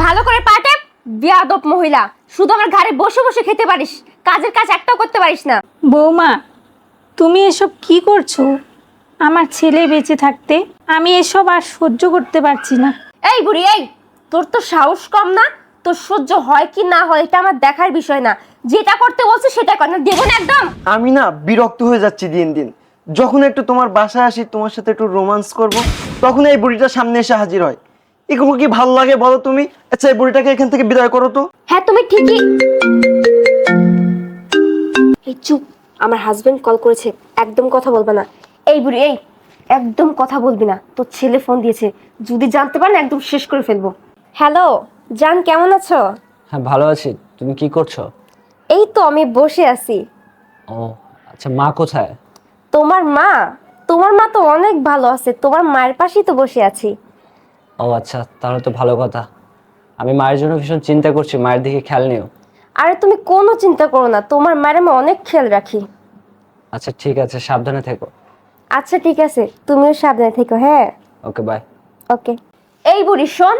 ভালো করে পাটে বিয়াদব মহিলা। শুধু আমার ঘরে বসে বসে খেতে পারিস কাজের কাজ একটাও করতে পারিস না। বৌমা তুমি এসব কি করছ? আমার ছেলে বেঁচে থাকতে আমি এসব আর সহ্য করতে পারছি না। এই বুড়ি এই তোর তো সাহস কম না? তোর সহ্য হয় কি না হয় এটা আমার দেখার বিষয় না। যেটা করতে বলছে সেটা কর না দেবো না একদম। আমি না বিরক্ত হয়ে যাচ্ছি দিন দিন। যখন একটু তোমার বাসায় আসি তোমার সাথে একটু রোমান্স করব তখন এই বুড়িটা সামনে এসে হাজির হয়। এগুলো কি ভালো লাগে বলো তুমি? আচ্ছা এই বুড়িটাকে এখান থেকে বিদায় করো তো। হ্যাঁ তুমি ঠিকই। এই চুপ আমার হাজবেন্ড কল করেছে একদম কথা বলবে না। এই বুড়ি এই একদম কথা বলবি না। তোর ছেলে ফোন দিয়েছে। যদি জানতে পারেন একদম শেষ করে ফেলব। হ্যালো জান কেমন আছো? হ্যাঁ ভালো আছি। তুমি কি করছ? এই তো আমি বসে আছি। ও আচ্ছা মা কোথায়? তোমার মা? তোমার মা তো অনেক ভালো আছে। তোমার মায়ের পাশেই তো বসে আছি। ও আচ্ছা তাহলে তো ভালো কথা। আমি মায়ের জন্য ভীষণ চিন্তা করছি মায়ের দিকে খেয়াল নিও। আরে তুমি কোনো চিন্তা করো না তোমার মায়ের আমি অনেক খেয়াল রাখি। আচ্ছা ঠিক আছে সাবধানে থেকো। আচ্ছা ঠিক আছে তুমিও সাবধানে থেকো হ্যাঁ। Okay bye. ওকে। এই বুড়ি শোন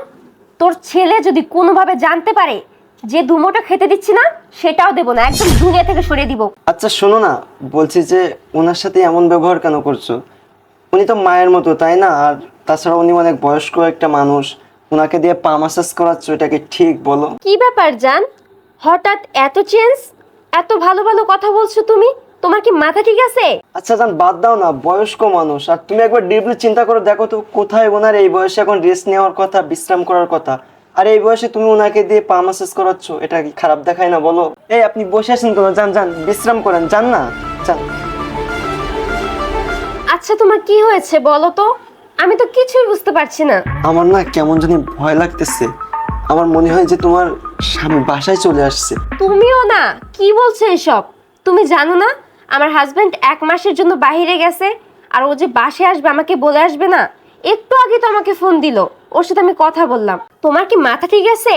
তোর ছেলে যদি কোনোভাবে জানতে পারে যে দুমোটা খেতে দিচ্ছি না সেটাও দেবো না একদম দুনিয়া থেকে সরিয়ে দিব। আচ্ছা শোনো না বলছি যে ওনার সাথে এমন ব্যবহার কেন করছ? উনি তো মায়ের মতো তাই না? আর তাছাড়া উনি অনেক বয়স্ক একটা মানুষ। ওনাকে দিয়ে পা মাসাজ করাচ্ছ এটা কি ঠিক বলো। কি ব্যাপার জান? হঠাৎ এত চেঞ্জ এত ভালো ভালো কথা বলছো তুমি? তোমার কি মাথা ঠিক আছে? আচ্ছা জান বাদ দাও না বয়স্ক মানুষ। আর তুমি একবার ডিপলি চিন্তা করে দেখো তো কোথায় ওনার এই বয়সে এখন রেস্ট নেওয়ার কথা বিশ্রাম করার কথা। আর এই বয়সে তুমি ওনাকে দিয়ে পা মাসাজ করাচ্ছ এটা কি খারাপ দেখায় না বলো। এই আপনি বসে আছেন কেন যান যান বিশ্রাম করেন যান না? যান আচ্ছা তোমার কি হয়েছে বলো তো? আমি তো কিছুই বুঝতে পারছি না। আমার না কেমন জানি ভয় লাগতেছে। আমার মনে হয় যে তোমার স্বামী বাসায় চলে আসছে। তুমিও না কি বলছো এসব? তুমি জানো না আমার হাজবেন্ড এক মাসের জন্য বাইরে গেছে আর ও যে বাসে আসবে আমাকে বলে আসবে না একটু আগে তো আমাকে ফোন দিল। ওর সাথে আমি কথা বললাম। তোমার কি মাথা ঠিক আছে?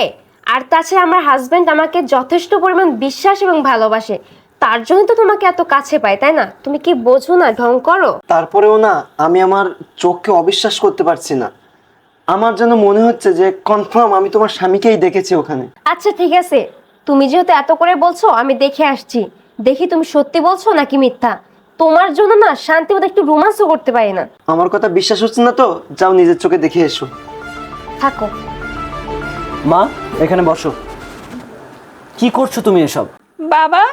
আর তাছাড়া আমার হাজবেন্ড আমাকে যথেষ্ট পরিমাণ বিশ্বাস এবং ভালোবাসে। তার জন্য তো তোমাকে এত কাছে পায় তাই না? তুমি কি বোঝো না ঢং করো? তারপরেও না আমি আমার চোখকে অবিশ্বাস করতে পারছি না। আমার যেন মনে হচ্ছে যে কনফার্ম আমি তোমার স্বামীকেই দেখেছি ওখানে। আচ্ছা ঠিক আছে। তুমি যেহেতু এত করে বলছো আমি দেখে আসছি। দেখি তুমি সত্যি বলছো নাকি মিথ্যা? তোমার জন্য না শান্তি মতো একটু রোমান্সও করতে পারি না। আমার কথা বিশ্বাস হচ্ছে না তো? যাও নিজের চোখে দেখে এসো। থাকো। মা এখানে বসো। কি করছ তুমি এসব? বাবা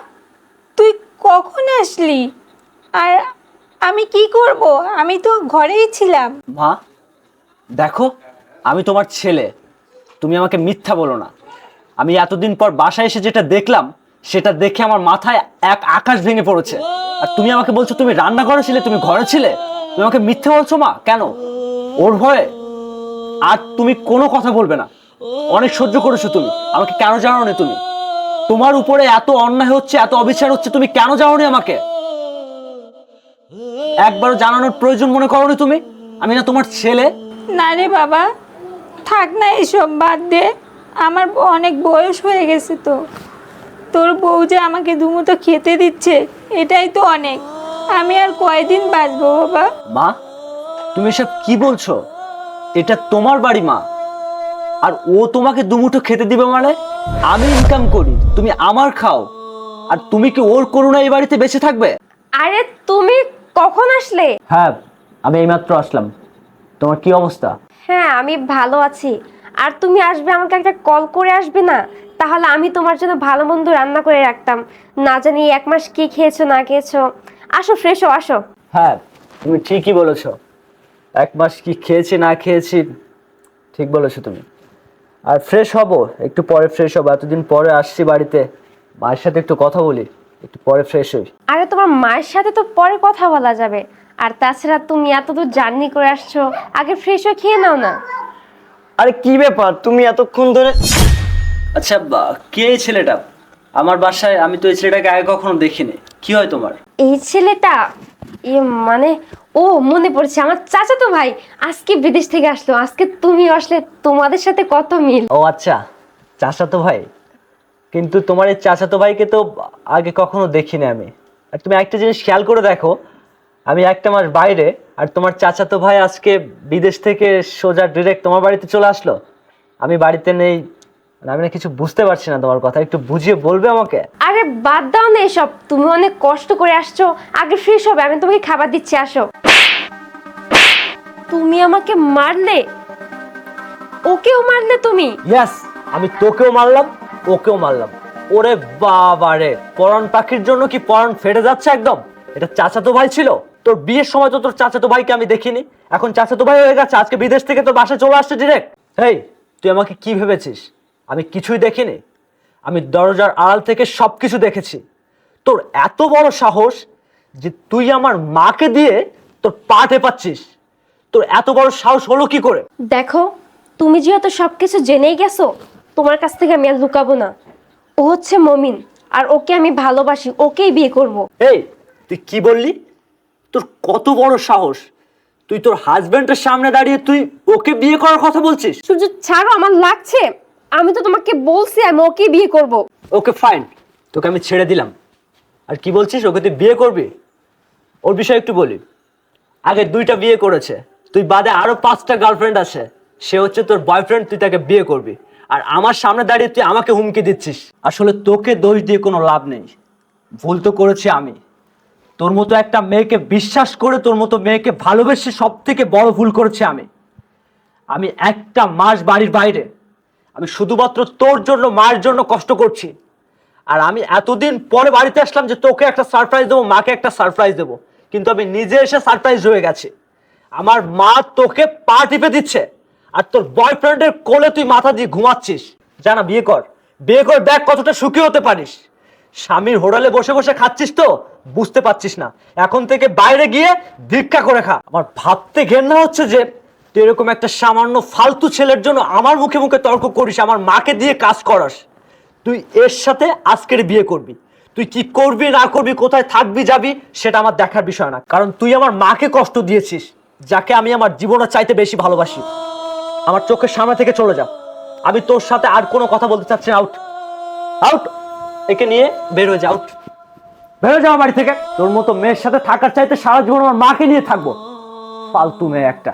তুই কখন আসলি? আর আমি কি করব? আমি তো ঘরেই ছিলাম। মা, দেখো, আমি তোমার ছেলে। তুমি আমাকে মিথ্যা বলো না। আমি এতদিন পর বাসায় এসে যেটা দেখলাম, সেটা দেখে আমার মাথায় এক আকাশ ভেঙে পড়েছে। আর তুমি আমাকে বলছো, তুমি রান্না ঘরে ছিলে, তুমি ঘরে ছিলে? তুমি আমাকে মিথ্যে বলছো, মা? কেন? ওর ভয়ে? আর তুমি কোনো কথা বলবে না। অনেক সহ্য করেছ তুমি। আমাকে কেন জানো না তুমি? তোমার উপরে এত অন্যায় হচ্ছে এত অবিচার হচ্ছে তুমি কেন জানো না আমাকে? একবারও জানানোর প্রয়োজন মনে করো তুমি? আমি না তোমার ছেলে? না রে বাবা থাক না এসব বাদ দে। আমার অনেক বয়স হয়ে গেছে তো। তোর বউ যে আমাকে দুমুটো খেতে দিচ্ছে এটাই তো অনেক। আমি আর কয়দিন বাঁচবো বাবা? মা তুমি এসব কি বলছো? এটা তোমার বাড়ি মা। আর ও তোমাকে দুমুঠো খেতে দিবে মানে? আমি ইনকাম করি তুমি আমার খাও। আর তুমি কি ওর করুণা এই বাড়িতে বেঁচে থাকবে? আরে তুমি কখন আসলে? হ্যাঁ আমি এইমাত্র আসলাম। তোমার কি অবস্থা? হ্যাঁ আমি ভালো আছি। আর তুমি আসবে আমাকে একটা কল করে আসবে না? তাহলে আমি তোমার জন্য ভালো মন্দ রান্না করে রাখতাম। না জানি এক মাস কি খেয়েছো না খেয়েছো। আসো ফ্রেশ হও আসো। হ্যাঁ তুমি ঠিকই বলেছ। এক মাস কি খেয়েছি না খেয়েছি ঠিক বলেছ তুমি। আর ফ্রেশ হব একটু পরে ফ্রেশ হব এতদিন পরে আসছি বাড়িতে। মায়ের সাথে একটু কথা বলি একটু পরে ফ্রেশ হই। আরে তোমার মায়ের সাথে তো পরে কথা বলা যাবে। আর তাছাড়া তুমি এত দূর জার্নি করে আসছো আগে ফ্রেশ হয়ে খেয়ে নাও না। আরে কি ব্যাপার তুমি এতক্ষণ ধরে আচ্ছা বা- কে এই ছেলেটা? আমার বাসায় আমি তো এই ছেলেটাকে আগে কখনো দেখিনি। কি হয় তোমার? এই ছেলেটা এ মানে ও মনে পড়ছে আমার চাচা তো ভাই। আজকে বিদেশ থেকে আসলো আজকে তুমি আসলে তোমাদের সাথে কত মিল? ও আচ্ছা চাচাতো ভাই। কিন্তু তোমার এই চাচাতো ভাইকে তো আগে কখনো দেখিনি আমি। আর তুমি একটা জিনিস খেয়াল করে দেখো আমি একটা মাস বাইরে আর তোমার চাচাতো ভাই আজকে বিদেশ থেকে সোজা ডিরেক্ট তোমার বাড়িতে চলে আসলো। আমি বাড়িতে নেই আমি না কিছু বুঝতে পারছি না তোমার কথা একটু বুঝিয়ে বলবে আমাকে? আরে বাদ দাও না এসব তুমি অনেক কষ্ট করে আসছো আগে ফ্রেশ হবে আমি তোমাকে খাবার দিচ্ছি আসো। তুমি আমাকে মারলে? ওকেও মারলে তুমি? ইয়াস আমি তোকেও মারলাম ওকেও মারলাম। ওরে বাবা রে পরাণ পাখির জন্য কি পরাণ ফেটে যাচ্ছে একদম? এটা চাচাতো ভাই ছিল তোর বিয়ের সময় তো তোর চাচাতো ভাইকে আমি দেখিনি। এখন চাচাতো ভাই হয়ে গেছে আজকে বিদেশ থেকে তোর বাসায় চলে আসছে ডিরেক্ট হেই তুই আমাকে কি ভেবেছিস? আমি কিছুই দেখিনি। আমি দরজার আড়াল থেকে সব কিছু দেখেছি। তোর এত বড় সাহস যে তুই আমার মাকে দিয়ে তোর পা টেপাচ্ছিস তোর এত বড় সাহস হলো কি করে? দেখো তুমি যেহেতু সবকিছু জেনেই গেছো তোমার কাছ থেকে আমি আর লুকাবো না। ও হচ্ছে মমিন আর ওকে আমি ভালোবাসি ওকেই বিয়ে করব। এই তুই কি বললি? তোর কত বড় সাহস। তুই তোর হাজবেন্ডের সামনে দাঁড়িয়ে তুই ওকে বিয়ে করার কথা বলছিস। সূর্য ছাড়ো আমার লাগছে। আমি তো তোমাকে বলছি আমি ওকেই বিয়ে করব। ওকে ফাইন তোকে আমি ছেড়ে দিলাম। আর কি বলছিস, ওকে তুই বিয়ে করবি? ওর বিষয়ে একটু বলি। আগে দুইটা বিয়ে করেছে, তুই বাদে আরও পাঁচটা গার্লফ্রেন্ড আছে। সে হচ্ছে তোর বয়ফ্রেন্ড তুই তাকে বিয়ে করবি। আর আমার সামনে দাঁড়িয়ে তুই আমাকে হুমকি দিচ্ছিস। আসলে তোকে দোষ দিয়ে কোনো লাভ নেই। ভুল তো করেছি আমি। তোর মতো একটা মেয়েকে বিশ্বাস করে তোর মতো মেয়েকে ভালোবেসে সব থেকে বড় ভুল করেছি আমি। আমি একটা মাস বাড়ির বাইরে আমি শুধুমাত্র তোর জন্য, মায়ের জন্য কষ্ট করছি। আর আমি এতদিন পরে বাড়িতে আসলাম যে তোকে একটা সারপ্রাইজ দেবো, মাকে একটা সারপ্রাইজ দেবো। কিন্তু আমি নিজে এসে সারপ্রাইজ হয়ে গেছি। আমার মা তোকে পা টিপে দিচ্ছে। আর তোর বয়ফ্রেন্ডের কোলে তুই মাথা দিয়ে ঘুমাচ্ছিস। জানা, বিয়ে কর। বিয়ে কর, দেখ কতটা সুখী হতে পারিস। স্বামীর হোটেলে বসে বসে খাচ্ছিস তো, বুঝতে পারছিস না। এখন থেকে বাইরে গিয়ে ভিক্ষা করে খা। আমার ভাবতে ঘেন্না হচ্ছে যে তুই এরকম একটা সামান্য ফালতু ছেলের জন্য আমার মুখে মুখে তর্ক করিস, আমার মাকে দিয়ে কাজ করাস, তুই এর সাথে আজকের বিয়ে করবি। তুই কি করবি, না করবি, কোথায় থাকবি, যাবি, সেটা আমার দেখার বিষয় না। কারণ তুই আমার মাকে কষ্ট দিয়েছিস, যাকে আমি আমার জীবনের চাইতে বেশি ভালোবাসি। আমার চোখের সামনে থেকে চলে যা। আমি তোর সাথে আর কোনো কথা বলতে চাচ্ছি না। আউট আউট একে নিয়ে বের হয়ে যা। আউট বেরো যাও বাড়ি থেকে। তোর মতো মেয়ের সাথে থাকার চাইতে সারা জীবন আমার মাকে নিয়ে থাকব। ফালতু মেয়ে একটা।